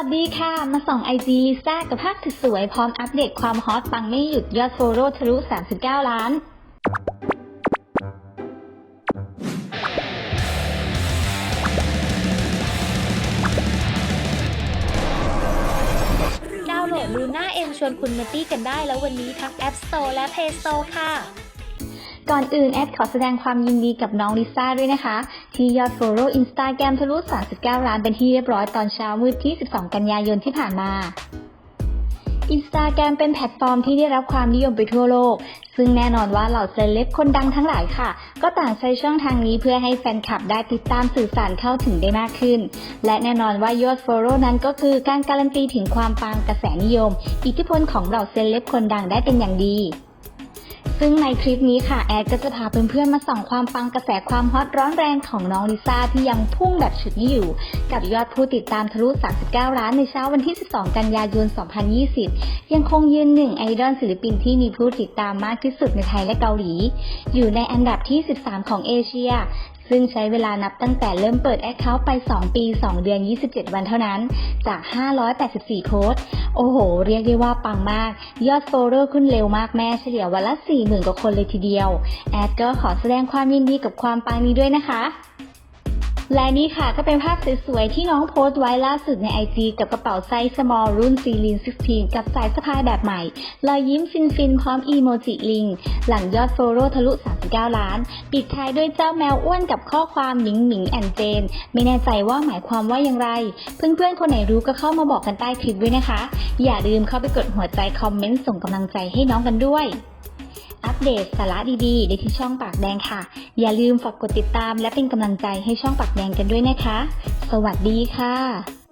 วัสดีค่ะ มาส่องไอจีแซกกับภาพสวยพร้อมอัปเดตความฮอตปังไม่หยุดยอดโฟโล่ทะลุ 39 ล้านดาวน์โหลดลูน่าเอ็มชวนคุณมาตี้กันได้แล้ววันนี้ทั้ง App Store และ Play Store ค่ะก่อนอื่นแอดขอแสดงความยินดีกับน้องลิซ่าด้วยนะคะ ที่ยอดโฟโล่อินสตาแกรมทะลุ 39 ล้านเป็นที่เรียบร้อยตอนเช้ามืดที่ 12 กันยายนที่ผ่านมาอินสตาแกรมเป็นแพลตฟอร์มที่ได้รับความนิยมไปทั่วโลก ซึ่งแน่นอนว่าเหล่าเซเลบคนดังทั้งหลายค่ะ ก็ต่างใช้ช่องทางนี้เพื่อให้แฟนคลับได้ติดตามสื่อสารเข้าถึงได้มากขึ้น และแน่นอนว่ายอดโฟโล่นั้นก็คือการการันตีถึงความปังกระแสนิยม อิทธิพลของเหล่าเซเลบคนดังได้เป็นอย่างดี ซึ่งในคลิปนี้ค่ะแอดก็จะพาเพื่อนๆมาส่องความปังกระแสความฮอตร้อนแรงของน้องลิซ่าที่ยังพุ่งแบบฉุดไม่อยู่ กับยอดผู้ติดตามทะลุ 39 ล้านในเช้าวันที่ 12 กันยายน 2020 ยังคงยืนหนึ่งไอดอลศิลปินที่มีผู้ติดตามมากที่สุดในไทยและเกาหลี อยู่ในอันดับที่ 13 ของเอเชีย ซึ่งใช้เวลานับตั้งแต่เริ่มเปิดแอคเคาท์ไป 2 ปี 2 เดือน 27 วันเท่านั้น จาก 584 โพสต์ โอ้โห เรียกได้ว่าปังมาก ยอดโฟลเดอร์ขึ้นเร็วมากแม่เฉลี่ยวันละ 40,000 กว่าคนเลยทีเดียว แอดก็ขอแสดงความยินดีกับความปังนี้ด้วยนะคะ และนี่ค่ะก็เป็นภาพสวยๆ ที่น้องโพสต์ไว้ล่าสุดใน IG กับกระเป๋าไซส์ small รุ่น c l i n 16 กับสายสะพายแบบใหม่รอยยิ้มฟินๆ พร้อมอีโมจิลิง หลังยอดโฟโล่ทะลุ 39 ล้าน ปิดท้ายด้วยเจ้าแมวอ้วนกับข้อความหมิงหมิงแอนเจน ไม่แน่ใจว่าหมายความว่าอย่างไร เพื่อนๆ คนไหนรู้ก็เข้ามาบอกกันใต้คลิปด้วยนะคะ อย่าลืมเข้าไปกดหัวใจคอมเมนต์ส่งกำลังใจให้น้องกันด้วย อัปเดตสาระดีๆ ได้ที่ช่องปากแดงค่ะ อย่าลืมฝากกดติดตามและเป็นกำลังใจให้ช่องปากแดงกันด้วยนะคะ สวัสดีค่ะ